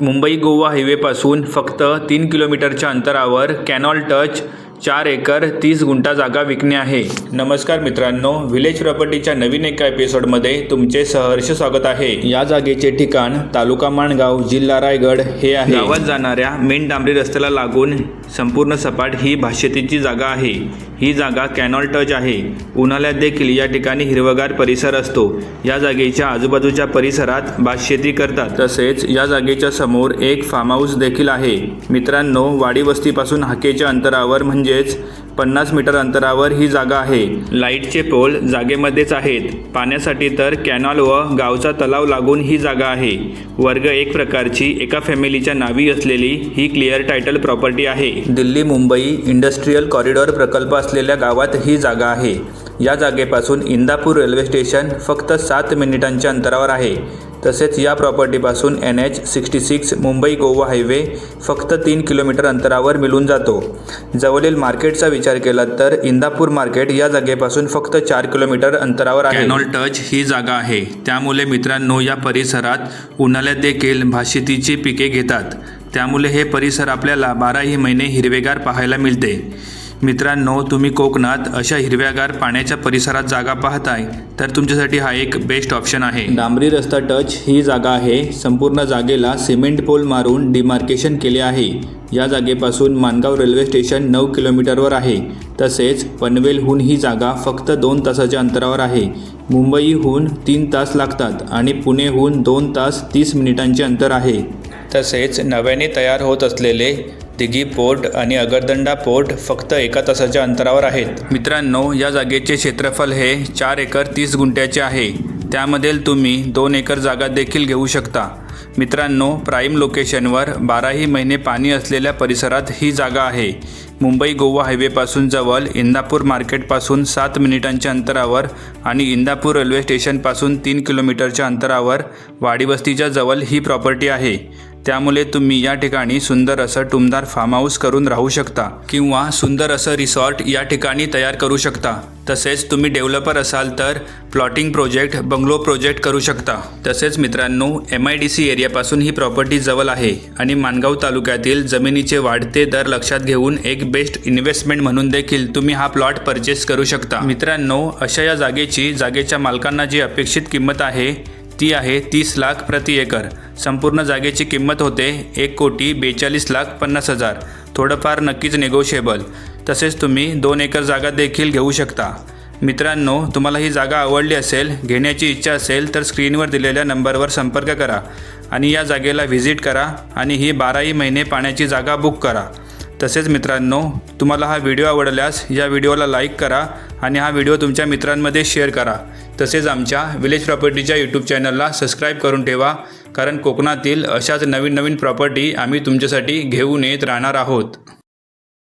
मुंबई गोवा हायवेपासून फक्त तीन किलोमीटरच्या अंतरावर कॅनॉल टच चार एकर तीस गुंठा जागा विकणे आहे. नमस्कार मित्रांनो विलेज प्रॉपर्टीच्या नवीन एका एपिसोडमध्ये तुमचे सहर्ष स्वागत आहे. या जागेचे ठिकाण तालुका माणगाव जिल्हा रायगड हे आहे. गावात जाणाऱ्या मेन डांबरी रस्त्याला लागून संपूर्ण सपाट ही भातशेतीची जागा आहे. ही जागा कॅनॉल टच आहे. उन्हाळ्यात देखील या ठिकाणी हिरवगार परिसर असतो. या जागेच्या आजूबाजूच्या परिसरात भातशेती करतात. तसेच या जागेच्या समोर एक फार्म हाऊस देखील आहे. मित्रांनो वाडी वस्तीपासून हाकेच्या अंतरावर म्हणजेच पन्नास मीटर अंतरावर ही जागा आहे. लाईटचे पोल जागेमध्येच आहेत. पाण्यासाठी तर कॅनॉल व गावचा तलाव लागून ही जागा आहे. वर्ग एक प्रकारची एका फॅमिलीच्या नावी असलेली ही क्लिअर टायटल प्रॉपर्टी आहे. दिल्ली मुंबई इंडस्ट्रीयल कॉरिडॉर प्रकल्प असलेल्या गावात ही जागा आहे. या जागेपासून इंदापूर रेल्वे स्टेशन फक्त सात मिनिटांच्या अंतरावर आहे. तसेच या प्रॉपर्टीपासून N H sixty six Mumbai Goa highway फक्त तीन किलोमीटर अंतरावर मिळून जातो. जवळील मार्केटचा विचार केला तर इंदापूर मार्केट या जागेपासून फक्त चार किलोमीटर अंतरावर आहे. कॅनॉल टच ही जागा आहे. त्यामुळे मित्रांनो या परिसरात उन्हाळ्यात देखील भाषितीची पिके घेतात. त्यामुळे हे परिसर आपल्याला बाराही महिने हिरवेगार पाहायला मिळते. मित्रांनो तुम्ही कोकणात अशा हिरव्यागार पाण्याच्या परिसरात जागा पाहताय तर तुमच्यासाठी हा एक बेस्ट ऑप्शन आहे. डांबरी रस्ता टच ही जागा आहे. संपूर्ण जागेला सिमेंट पोल मारून डिमार्केशन केले आहे. या जागेपासून मानगाव रेल्वे स्टेशन नऊ किलोमीटरवर आहे. तसेच पनवेलहून ही जागा फक्त दोन तासाच्या अंतरावर आहे. मुंबईहून तीन तास लागतात आणि पुणेहून दोन तास तीस मिनिटांचे अंतर आहे. तसेच नव्याने तयार होत असलेले दिघी पोर्ट आणि अगरदंडा पोर्ट फक्त एका तासाच्या अंतरावर आहेत. मित्रांनो या जागेचे क्षेत्रफळ हे चार एकर तीस गुंठ्याचे आहे. त्यामधील तुम्ही दोन एकर जागा देखील घेऊ शकता. मित्रांनो प्राईम लोकेशनवर बाराही महिने पाणी असलेल्या परिसरात ही जागा आहे. मुंबई गोवा हायवेपासून जवळ इंदापूर मार्केटपासून सात मिनिटांच्या अंतरावर आणि इंदापूर रेल्वे स्टेशनपासून तीन किलोमीटरच्या अंतरावर वाडीवस्तीच्या जवळ ही प्रॉपर्टी आहे. त्यामुळे तुम्ही या ठिकाणी सुंदर असं टुमदार फार्म हाऊस करून राहू शकता किंवा सुंदर असं रिसॉर्ट या ठिकाणी तयार करू शकता. तसेच तुम्ही डेव्हलपर असाल तर प्लॉटिंग प्रोजेक्ट बंगलो प्रोजेक्ट करू शकता. तसेच मित्रांनो एम आय डी सी एरियापासून ही प्रॉपर्टी जवळ आहे आणि मानगाव तालुक्यातील जमिनीचे वाढते दर लक्षात घेऊन एक बेस्ट इन्व्हेस्टमेंट म्हणून देखील तुम्ही हा प्लॉट परचेस करू शकता. मित्रांनो अशा या जागेची जागेच्या मालकांना जी अपेक्षित किंमत आहे ती आहे तीस लाख प्रति एकर. संपूर्ण जागेची किंमत होते एक कोटी बेचाळीस लाख पन्नास हजार. थोडंफार नक्कीच निगोशिएबल तसेच तुम्ही दोन एकर जागा देखील घेऊ शकता. मित्रांनो तुम्हाला ही जागा आवडली असेल घेण्याची इच्छा असेल तर स्क्रीनवर दिलेल्या नंबरवर संपर्क करा आणि या जागेला व्हिजिट करा आणि ही बाराही महिने पाण्याची जागा बुक करा. तसेच मित्रांनो तुम्हाला हा व्हिडिओ आवडल्यास या व्हिडिओला लाईक करा आणि हा व्हिडिओ तुमच्या मित्रांमध्ये शेअर करा. तसेच आमच्या विलेज प्रॉपर्टीच्या यूट्यूब चॅनलला सबस्क्राईब करून ठेवा कारण कोकणातील अशाच नवीन नवीन प्रॉपर्टी आम्ही तुमच्यासाठी घेऊन येत राहणार आहोत.